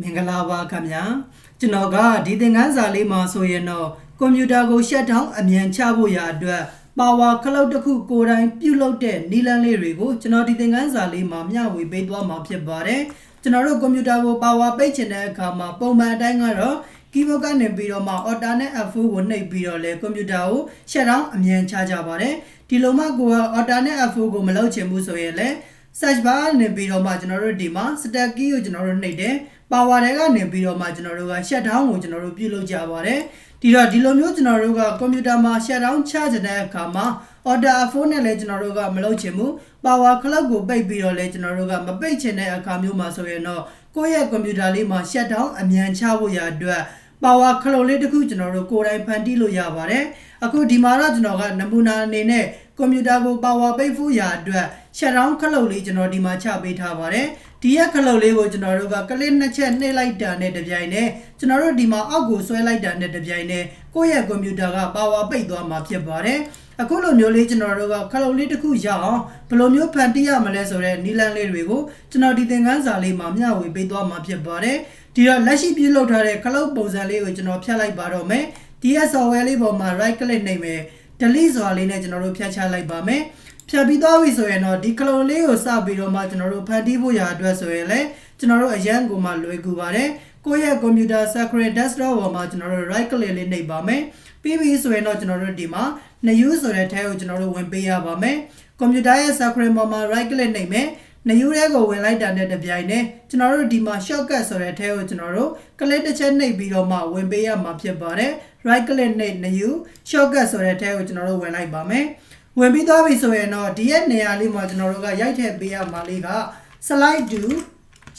မင်္ဂလာပါခင်ဗျာကျွန်တော်ကဒီသင်ခန်းစာလေးမှာဆိုရင်တော့ကွန်ပျူတာကိုရှက်ထောင်းအမြန်ချဖို့ရာအတွက်ပါဝါခလုတ်တစ်ခုကိုယ်တိုင်ပြုလုပ်တဲ့နည်းလမ်းလေးတွေကိုကျွန်တော်ဒီသင်ခန်းစာလေးမှာမျှဝေပေးသွားမှာဖြစ်ပါတယ်ကျွန်တော်တို့ကွန်ပျူတာကိုပါဝါပိတ်ချင်တဲ့အခါမှာပုံမှန်အတိုင်းကတော့ keyboard ကနေပြီးတော့မှ Alt နဲ့ F4 ကိုနှိပ်ပြီးတော့လေကွန်ပျူတာကိုရှက်ထောင်းအမြန်ချကြပါတယ်ဒီလိုမှကိုက Alt နဲ့ F4 ကိုမလုပ်ချင်ဘူးဆိုရင်လည်း search bar နေပြီးတော့မှကျွန်တော်တို့ဒီမှာ stack key ကိုကျွန်တော်တို့နှိပ်တယ် power တွေကနေပြီးတော့မှကျွန်တော်တို့က shut down ကိုကျွန်တော်တို့ပြုလုပ်ကြပါတယ်ဒီတော့ဒီလိုမျိုးကျွန်တော်တို့ကကွန်ပျူတာမှာ shut down ချချင်တဲ့အခါမှာ order phone နဲ့လည်းကျွန်တော်တို့ကမလုပ်ချင်ဘူး power clock ကိုပိတ်ပြီးတော့လည်းကျွန်တော်တို့ကမပိတ်ချင်တဲ့အခါမျိုးမှာဆိုရင်တော့ကိုယ့်ရဲ့ကွန်ပျူတာလေးမှာ shut down အမြန်ချဖို့ရအတွက် power ခလုတ်လေးတစ်ခုကျွန်တော်တို့ကိုယ်တိုင်ဖန်တီးလို့ရပါတယ်အခုဒီမှာတော့ကျွန်တော်ကနမူနာအနေနဲ့ကွန်ပျူတာကို power ပိတ်ဖို့ရအတွက် shutdown ခလုတ်လေးကျွန်တော်ဒီမှာချပေးထားပါတယ် ဒီရက်ခလုတ်လေးကိုကျွန်တော်တို့ကကလစ်နှစ်ချက်နှိပ်လိုက်တာနဲ့တပြိုင်နက်ကျွန်တော်တို့ဒီမှာအောက်ကိုဆွဲလိုက်တာနဲ့တပြိုင်နက်ကိုယ့်ရဲ့ကွန်ပျူတာက power ပိတ်သွားမှာဖြစ်ပါတယ်အခုလိုမျိုးလေးကျွန်တော်တို့ကခလုတ်လေးတစ်ခုရအောင်ဘယ်လိုမျိုးဖန်တီးရမလဲဆိုတဲ့နီလန်းလေးတွေကိုကျွန်တော်ဒီသင်ခန်းစာလေးမှာမျှဝေပေးသွားမှာဖြစ်ပါတယ်ဒီတော့လက်ရှိပြုလုပ်ထားတဲ့ခလုတ်ပုံစံလေးကိုကျွန်တော်ဖြတ်လိုက်ပါတော့မယ်ဒီရဲ့ software လေးပေါ်မှာ right click နှိပ်မယ် delete ဆိုတာလေးနဲ့ကျွန်တော်တို့ဖြတ်ချလိုက်ပါမယ်ဖြတ်ပြီးသွားပြီဆိုရင်တော့ဒီကလုတ်လေးကိုစပြီးတော့မှကျွန်တော်တို့ဖန်တီးဖို့ရာအတွက်ဆိုရင်လည်းကျွန်တော်တို့အရန်ကိုမှလွယ်ကူပါတယ်ကိုယ့်ရဲ့ computer screen desktop ပေါ်မှာကျွန်တော်တို့ right click လေးနှိပ်ပါမယ်ပြီးပြီဆိုရင်တော့ကျွန်တော်တို့ဒီမှာ new ဆိုတဲ့ tab ကိုကျွန်တော်တို့ဝင်ပေးရပါမယ်ကွန်ပျူတာရဲ့ screen ပေါ်မှာ right click နှိပ်မယ် နယူးရဲကိုဝင်လိုက်တာနဲ့တပြိုင်နက်ကျွန်တော်တို့ဒီမှာ shortcut ဆိုတဲ့ထဲကိုကျွန်တော်တို့ click တစ်ချက်နှိပ်ပြီးတော့မှဝင်ပေးရမှာဖြစ်ပါတယ် right click နှိပ်နယူး shortcut ဆိုတဲ့ထဲကိုကျွန်တော်တို့ဝင်လိုက်ပါမယ်ဝင်ပြီးသွားပြီဆိုရင်တော့ဒီရဲ့နေရာလေးမှာကျွန်တော်တို့ကရိုက်ထည့်ပေးရမှာလေးက slide to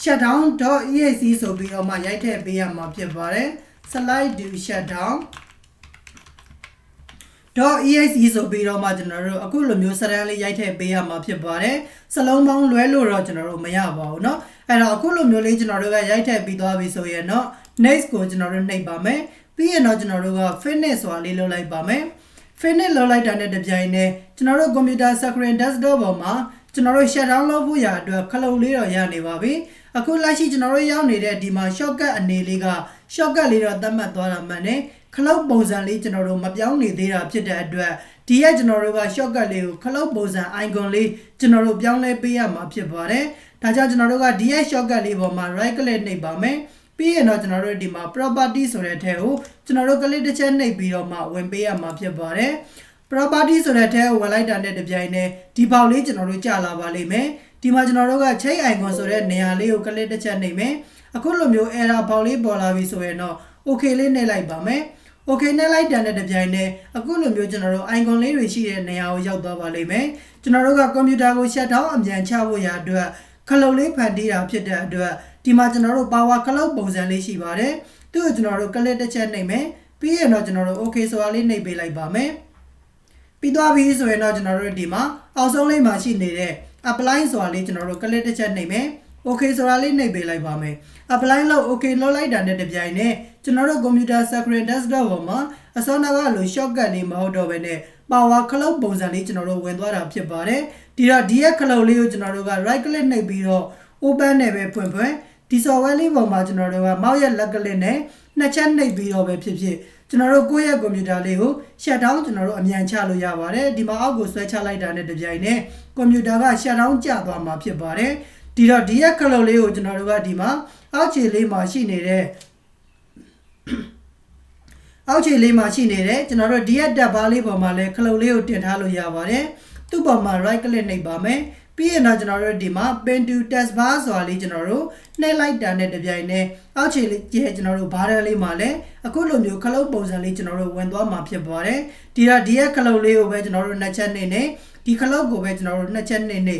shutdown.exe ဆိုပြီးတော့မှရိုက်ထည့်ပေးရမှာဖြစ်ပါတယ် slide to shutdown .exe ဆိုပြီးတော့မှကျွန်တော်တို့အခုလိုမျိုးစရန်လေးရိုက်ထည့်ပေးရမှာဖြစ်ပါတယ်စလုံးပေါင်းလွဲလို့တော့ကျွန်တော်တို့မရပါဘူးเนาะအဲ့တော့အခုလိုမျိုးလေးကျွန်တော်တို့ကရိုက်ထည့်ပြီးသွားပြီဆိုရင်တော့ next ကိုကျွန်တော်တို့နှိပ်ပါမယ်ပြီးရင်တော့ကျွန်တော်တို့က finish ဆိုတာလေးလုပ်လိုက်ပါမယ် finish လုပ်လိုက်တာနဲ့တပြိုင်နက်ကျွန်တော်တို့ computer screen desktop ပေါ်မှာကျွန်တော်တို့ shut down လုပ်ဖို့ရာအတွက်ခလုတ်လေးတော့ရနေပါပြီ အခုလက်ရှိကျွန်တော်တို့ရောက်နေတဲ့ဒီမှာ shortcut အနေလေးက shortcut လေးတော့သတ်မှတ်သွားတာမှန်တယ်ခလုတ်ပုံစံလေးကျွန်တော်တို့မပြောင်းနေသေးတာဖြစ်တဲ့အတွက်ဒီရက်ကျွန်တော်တို့က shortcut လေးကိုခလုတ်ပုံစံ icon လေးကျွန်တော်တို့ပြောင်းလဲပေးရမှာဖြစ်ပါတယ်ဒါကြောင့်ကျွန်တော်တို့ကဒီရက် shortcut လေးပေါ်မှာ right click နှိပ်ပါမယ်ပြီးရင်တော့ကျွန်တော်တို့ဒီမှာ property ဆိုတဲ့ထဲကိုကျွန်တော်တို့ click တစ်ချက်နှိပ်ပြီးတော့မှဝင်ပေးရမှာဖြစ်ပါတယ် property ဆိုတဲ့ထဲကိုဝင်လိုက်တာနဲ့တပြိုင်နက်ဒီပေါက်လေးကျွန်တော်တို့ကြာလာပါလိမ့်မယ် ဒီမှာကျွန်တော်တို့က check icon ဆိုတဲ့နေရာလေးကို click တစ်ချက်နှိပ်မယ်အခုလိုမျိုး error ပေါက်လေးပေါ်လာပြီဆိုရင်တော့ okay လေးနှိပ်လိုက်ပါမယ် okay နဲ့လိုက်တန်တဲ့တပြိုင်နက်အခုလိုမျိုးကျွန်တော်တို့ icon လေးတွေရှိတဲ့နေရာကိုရောက်သွားပါလိမ့်မယ်ကျွန်တော်တို့ကကွန်ပျူတာကို shut down အမြန်ချဖို့ရာအတွက်ခလုတ်လေးဖန်တီးတာဖြစ်တဲ့အတွက်ဒီမှာကျွန်တော်တို့ power ခလုတ်ပုံစံလေးရှိပါတယ်သူ့ကိုကျွန်တော်တို့ click တစ်ချက်နှိပ်မယ်ပြီးရင်တော့ကျွန်တော်တို့ okay ဆိုတာလေးနှိပ်ပေးလိုက်ပါမယ်ပြီးသွားပြီဆိုရင်တော့ကျွန်တော်တို့ဒီမှာအောက်ဆုံးလေးမှာရှိနေတဲ့ apply ဆိုတာလေးကျွန်တော်တို့ click တစ်ချက်နှိပ်မယ် okay ဆိုတာလေးနှိပ်ပေးလိုက်ပါမယ် apply လို့ okay လုပ်လိုက်တာနဲ့တပြိုင်နက်ကျွန်တော်တို့ computer screen desktop ပေါ်မှာအစောနာကလို shortcut လေးမဟုတ်တော့ဘဲနဲ့ power cloud ပုံစံလေးကျွန်တော်တို့ဝင်သွားတာဖြစ်ပါတယ်ဒီတော့ဒီရဲ့ cloud လေးကိုကျွန်တော်တို့က right click နှိပ်ပြီးတော့ open နဲ့ပဲဖွင့်ဖွင့်ဒီ software လေးပေါ်မှာကျွန်တော်တို့က mouse ရဲ့လက်ကလစ်နဲ့နှစ်ချက်နှိပ်ပြီးတော့ပဲဖြစ်ဖြစ် ကျွန်တော်တို့ကိုယ့်ရဲ့ကွန်ပျူတာလေးကို shut down ကျွန်တော်တို့အမြန်ချလို့ရပါတယ်ဒီမှာအောက်ကိုဆွဲချလိုက်တာနဲ့တပြိုင်နက်ကွန်ပျူတာက shut down ကျသွားမှာဖြစ်ပါတယ်ဒီတော့ဒီရဲ့ကလုတ်လေးကိုကျွန်တော်တို့ကဒီမှာအောက်ခြေလေးမှာရှိနေတဲ့အောက်ခြေလေးမှာရှိနေတဲ့ကျွန်တော်တို့ဒီရဲ့တက်ဘားလေးပေါ်မှာလည်းခလုတ်လေးကိုတင်ထားလို့ရပါတယ်သူ့ပေါ်မှာ right click နှိပ်ပါမယ် ပြီးရင်တော့ကျွန်တော်တို့ဒီမှာ pin to test bar ဆိုတာလေးကျွန်တော်တို့နှိပ်လိုက်တာနဲ့တပြိုင်နက်အောက်ခြေလေးကျဲကျွန်တော်တို့ဘားတယ်လေးမှာလည်းအခုလိုမျိုးခလုတ်ပုံစံလေးကျွန်တော်တို့ဝင်သွားမှာဖြစ်ပါတယ်ဒီတော့ဒီရဲ့ခလုတ်လေးကိုပဲကျွန်တော်တို့နှစ်ချက်နေနေဒီခလုတ်ကိုပဲကျွန်တော်တို့နှစ်ချက်နေနေ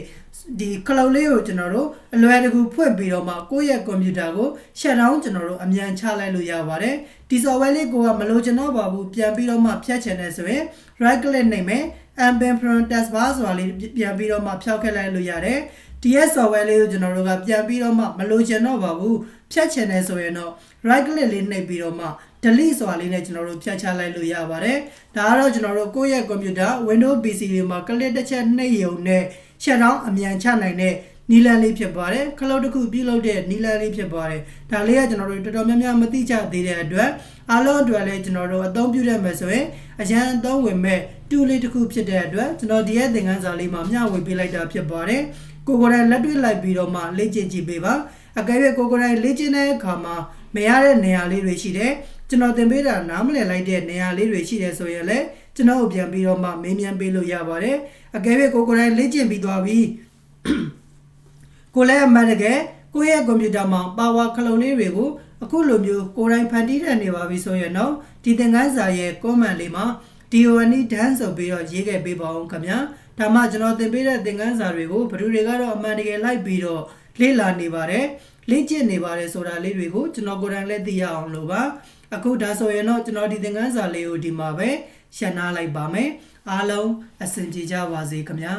ဒီခလုတ်လေးကိုကျွန်တော်တို့အလွယ်တကူဖွင့်ပြီးတော့မှကိုယ့်ရဲ့ကွန်ပျူတာကို shut down ကျွန်တော်တို့အမြန်ချလိုက်လို့ရပါတယ်ဒီ software လေးကိုကမလို့ကျွန်တော်ပါဘူးပြန်ပြီးတော့မှဖြတ်ချင်တယ်ဆိုရင် right click နှိပ်မယ် ambient front test bar ဆိုတာလေးပြန်ပြီးတော့မှဖြောက်ခက်လိုက်လို့ရတယ်ဒီရဲ့ software လေးကိုကျွန်တော်တို့ကပြန်ပြီးတော့မှမလို့ချင်တော့ပါဘူးဖြတ်ချင်တယ်ဆိုရင်တော့ right click လေးနှိပ်ပြီးတော့မှ delete ဆိုတာလေးနဲ့ကျွန်တော်တို့ဖြတ်ချလိုက်လို့ရပါတယ်ဒါကတော့ကျွန်တော်တို့ကိုယ့်ရဲ့ computer Windows PC တွေမှာ click တစ်ချက်နှိပ်ရုံနဲ့ shut down အမြန်ချနိုင်တဲ့ နီလန်လေးဖြစ်ပါတယ်ခလုတ်တစ်ခုပြုလုပ်တဲ့နီလန်လေးဖြစ်ပါတယ်ဒါလေးကကျွန်တော်တို့တော်တော်များများမသိကြသေးတဲ့အတွက်အားလုံးအတွက်လည်းကျွန်တော်တို့အသုံးပြုရမယ်ဆိုရင်အရန်အသုံးဝင်မဲ့တူလေးတစ်ခုဖြစ်တဲ့အတွက်ကျွန်တော်ဒီရဲ့သင်ခန်းစာလေးမှာမျှဝေပေးလိုက်တာဖြစ်ပါတယ်ကိုကိုယ်တိုင်လက်တွေ့လိုက်ပြီးတော့မှလေ့ကျင့်ကြည့်ပေးပါအကယ်၍ကိုကိုယ်တိုင်လေ့ကျင့်တဲ့အခါမှာမရတဲ့နေရာလေးတွေရှိတယ်ကျွန်တော်သင်ပေးတာနားမလည်လိုက်တဲ့နေရာလေးတွေရှိတယ်ဆိုရင်လည်းကျွန်တော်ပြန်ပြီးတော့မှမေးမြန်းပေးလို့ရပါတယ်အကယ်၍ကိုကိုယ်တိုင်လေ့ကျင့်ပြီးသွားပြီ ကိုလည်းအမှန်တကယ်ကိုယ့်ရဲ့ကွန်ပျူတာမှာပါဝါခလုံးလေးတွေကိုအခုလိုမျိုးကိုယ်တိုင်ဖန်တီးတဲ့နေပါပြီဆိုရင်တော့ဒီသင်ခန်းစာရဲ့ comment လေးမှာ DONE dance ဆိုပြီးတော့ရေးခဲ့ပေးပါအောင်ခင်ဗျာဒါမှကျွန်တော်သင်ပေးတဲ့သင်ခန်းစာတွေကိုဘယ်သူတွေကတော့အမှန်တကယ်လိုက်ပြီးတော့လေ့လာနေပါတယ်လေ့ကျင့်နေပါတယ်ဆိုတာလေးတွေကိုကျွန်တော်ကိုယ်တိုင်လည်းသိရအောင်လို့ပါအခုဒါဆိုရင်တော့ကျွန်တော်ဒီသင်ခန်းစာလေးကိုဒီမှာပဲရှင်းနာလိုက်ပါမယ်အားလုံးအဆင်ပြေကြပါစေခင်ဗျာ